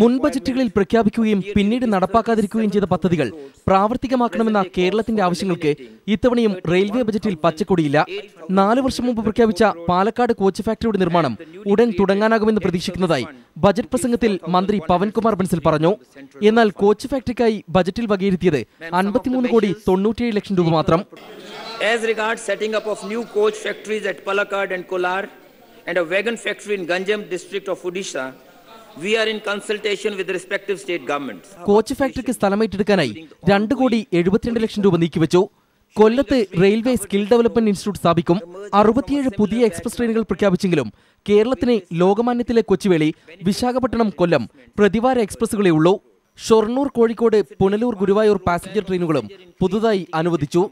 മുൻ ബജറ്റുകളിൽ പ്രഖ്യാപിക്കുകയും പിന്നീട് നടപ്പാക്കാതിരിക്കുകയും ചെയ്ത പദ്ധതികൾ പ്രാവർത്തികമാക്കണമെന്ന കേരളത്തിന്റെ ആവശ്യങ്ങൾക്ക് ഇത്തവണയും റെയിൽവേ ബജറ്റിൽ പച്ചക്കൊടിയില്ല. നാലു വർഷം മുമ്പ് പ്രഖ്യാപിച്ച പാലക്കാട് കോച്ച് ഫാക്ടറിയുടെ നിർമ്മാണം ഉടൻ തുടങ്ങാനാകുമെന്ന് പ്രതീക്ഷിക്കുന്നതായി ബജറ്റ് പ്രസംഗത്തിൽ മന്ത്രി പവൻകുമാർ ബൻസിൽ പറഞ്ഞു. എന്നാൽ കോച്ച് ഫാക്ടറിക്കായി ബജറ്റിൽ വകയിരുത്തിയത് അൻപത്തിമൂന്ന് കോടി തൊണ്ണൂറ്റിയേഴ് ലക്ഷം രൂപ മാത്രം. As regards setting up of new coach factories at Palakkad and Kolar and a wagon factory in Ganjam district of Odisha, coach ഫാക്ടറിക്ക് സ്ഥലമേറ്റെടുക്കാനായി രണ്ട് കോടി എഴുപത്തിരണ്ട് ലക്ഷം രൂപ നീക്കിവെച്ചു. കൊല്ലത്ത് റെയിൽവേ സ്കിൽ ഡെവലപ്മെന്റ് ഇൻസ്റ്റിറ്റ്യൂട്ട് സ്ഥാപിക്കും. അറുപത്തിയേഴ് പുതിയ എക്സ്പ്രസ് ട്രെയിനുകൾ പ്രഖ്യാപിച്ചെങ്കിലും കേരളത്തിന് ലോകമാന്യത്തിലെ കൊച്ചുവേളി വിശാഖപട്ടണം കൊല്ലം പ്രതിവാര എക്സ്പ്രസ്സുകളേ ഉള്ളൂ. ഷൊർണൂർ കോഴിക്കോട് പുനലൂർ ഗുരുവായൂർ പാസഞ്ചർ ട്രെയിനുകളും പുതുതായി അനുവദിച്ചു.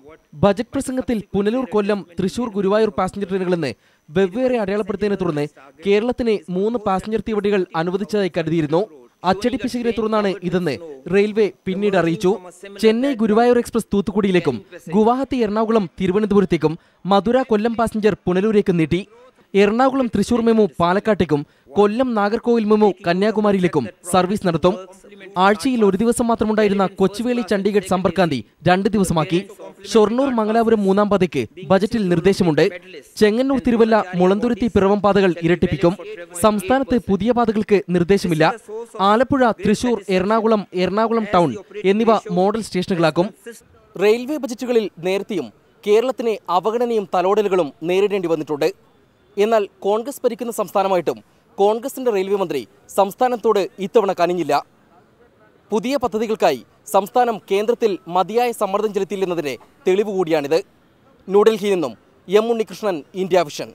ബജറ്റ് പ്രസംഗത്തിൽ പുനലൂർ കൊല്ലം തൃശൂർ ഗുരുവായൂർ പാസഞ്ചർ ട്രെയിനുകളെന്ന് വെവ്വേറെ അടയാളപ്പെടുത്തിയതിനെ തുടർന്ന് കേരളത്തിന് മൂന്ന് പാസഞ്ചർ തീവണ്ടികൾ അനുവദിച്ചതായി കരുതിയിരുന്നു. അച്ചടി പിശകിനെ തുടർന്നാണ് ഇതെന്ന് റെയിൽവേ പിന്നീട് അറിയിച്ചു. ചെന്നൈ ഗുരുവായൂർ എക്സ്പ്രസ് തൂത്തുക്കുടിയിലേക്കും ഗുവാഹത്തി എറണാകുളം തിരുവനന്തപുരത്തേക്കും മധുര കൊല്ലം പാസഞ്ചർ പുനലൂരേക്കും നീട്ടി. എറണാകുളം തൃശൂർ മെമു പാലക്കാട്ടേക്കും കൊല്ലം നാഗർകോവിൽ മെമു കന്യാകുമാരിയിലേക്കും സർവീസ് നടത്തും. ആഴ്ചയിൽ ഒരു ദിവസം മാത്രമുണ്ടായിരുന്ന കൊച്ചുവേളി ചണ്ഡീഗഡ് സമ്പർക്കാന്തി രണ്ട് ദിവസമാക്കി. ഷൊർണൂർ മംഗലാപുരം മൂന്നാം പാതയ്ക്ക് ബജറ്റിൽ നിർദ്ദേശമുണ്ട്. ചെങ്ങന്നൂർ തിരുവല്ല മുളന്തുരുത്തി പിറവം പാതകൾ ഇരട്ടിപ്പിക്കും. സംസ്ഥാനത്ത് പുതിയ പാതകൾക്ക് നിർദ്ദേശമില്ല. ആലപ്പുഴ തൃശൂർ എറണാകുളം എറണാകുളം ടൗൺ എന്നിവ മോഡൽ സ്റ്റേഷനുകളാക്കും. റെയിൽവേ ബജറ്റുകളിൽ നേരത്തെയും കേരളത്തിന് അവഗണനയും തലോടലുകളും നേരിടേണ്ടി വന്നിട്ടുണ്ട്. എന്നാൽ കോൺഗ്രസ് ഭരിക്കുന്ന സംസ്ഥാനമായിട്ടും കോൺഗ്രസിന്റെ റെയിൽവേ മന്ത്രി സംസ്ഥാനത്തോട് ഇത്തവണ കനിഞ്ഞില്ല. പുതിയ പദ്ധതികൾക്കായി സംസ്ഥാനം കേന്ദ്രത്തിൽ മതിയായ സമ്മർദ്ദം ചെലുത്തിയില്ലെന്നതിന് തെളിവ് കൂടിയാണിത് ന്യൂഡൽഹിയിൽ നിന്നും എം ഉണ്ണികൃഷ്ണൻ ഇന്ത്യ വിഷൻ.